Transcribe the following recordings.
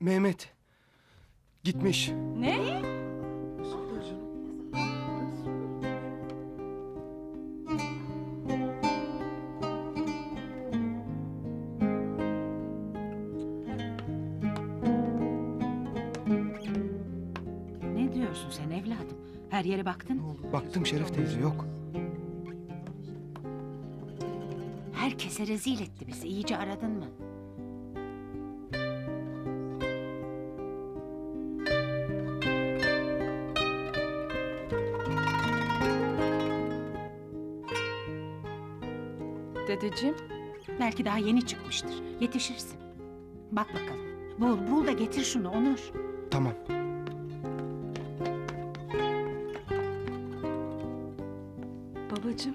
Mehmet. Gitmiş. Ne? Ne diyorsun sen evladım? Her yere baktın mı? Baktım Şeref teyze yok. Herkese rezil etti bizi. İyice aradın mı? Dedeciğim. Belki daha yeni çıkmıştır. Yetişirsin. Bak bakalım. Bul, bul da getir şunu Onur. Tamam. Babacığım.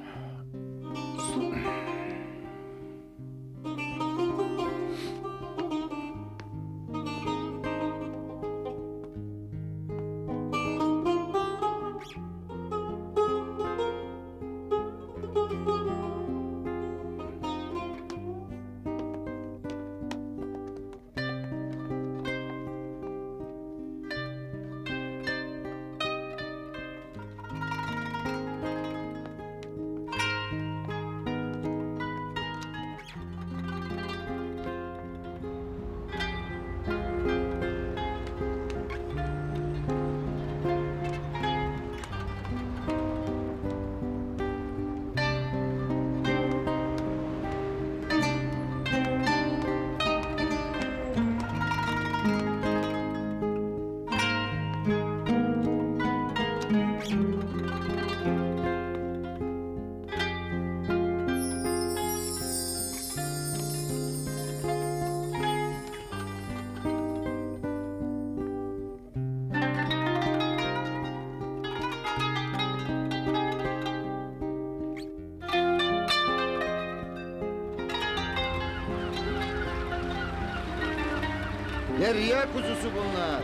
Derya kuzusu bunlar.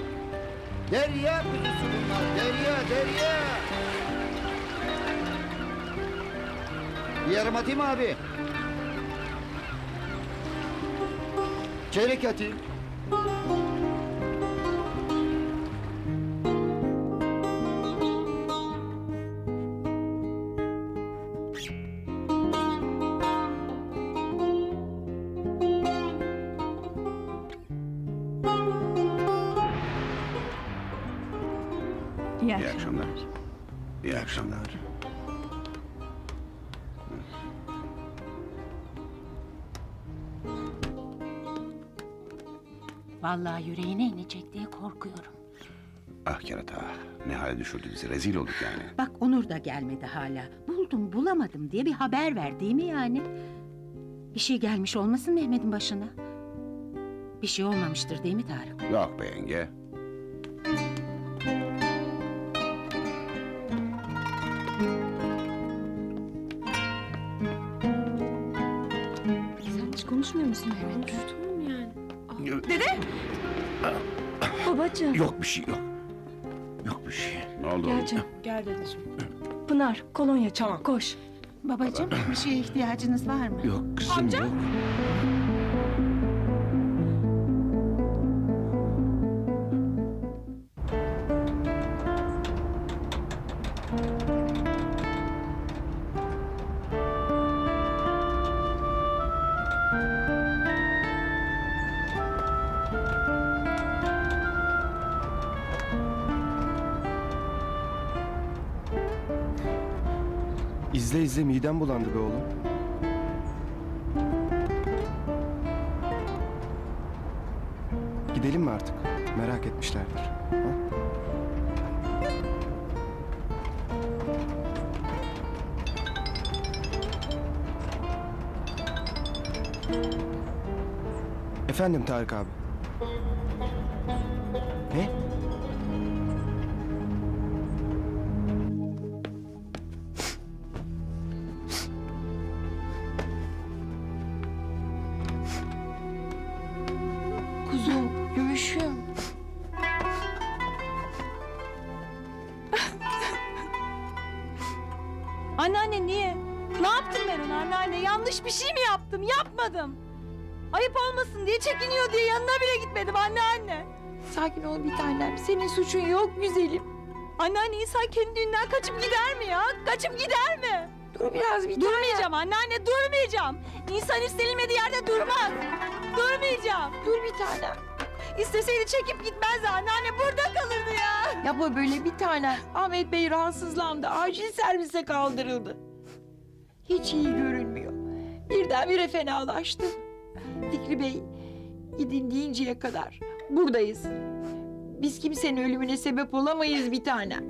Derya kuzusu bunlar. Derya, derya. Bir yarım atayım abi? Çeyrek atayım. İyi İyi akşamlar. İyi akşamlar. Vallahi yüreğine inecek diye korkuyorum. Ah kerata. Ne hale düşürdü bizi. Rezil olduk yani. Bak Onur da gelmedi hala. Buldum bulamadım diye bir haber ver değil mi yani? Bir şey gelmiş olmasın Mehmet'in başına? Bir şey olmamıştır değil mi Tarık? Yok be yenge. Sen hiç konuşmuyor musun Mehmet? Konuştum yani. Dede! Babacığım. Yok bir şey yok. Yok bir şey. Ne oldu Gel oğlum? canım. Gel dedeciğim. Pınar, kolonya çabuk koş. Babacığım bir şeye ihtiyacınız var mı? Yok kızım yok. İzle izle midem bulandı be oğlum. Gidelim mi artık? Merak etmişlerdir. Ha? Efendim Tarık abi. Ne? Anneanne niye? Ne yaptım ben ona anneanne? Yanlış bir şey mi yaptım? Yapmadım. Ayıp olmasın diye çekiniyor diye yanına bile gitmedim anneanne. Sakin ol bir tanem. Senin suçun yok güzelim. Anneanne insan kendi düğünden kaçıp gider mi ya? Kaçıp gider mi? Dur biraz bir. Durmayacağım anneanne durmayacağım. İnsan istenilmediği yerde durmaz. Durmayacağım. Dur bir tanem. İsteseydi çekip gitmezdi anneanne burada kalırdı ya. Yapma böyle bir tanem. Ahmet Bey rahatsızlandı. Acil servise kaldırıldı. Hiç iyi görünmüyor. Birdenbire fenalaştı. Fikri Bey gidin deyinceye kadar buradayız. Biz kimsenin ölümüne sebep olamayız bir tanem.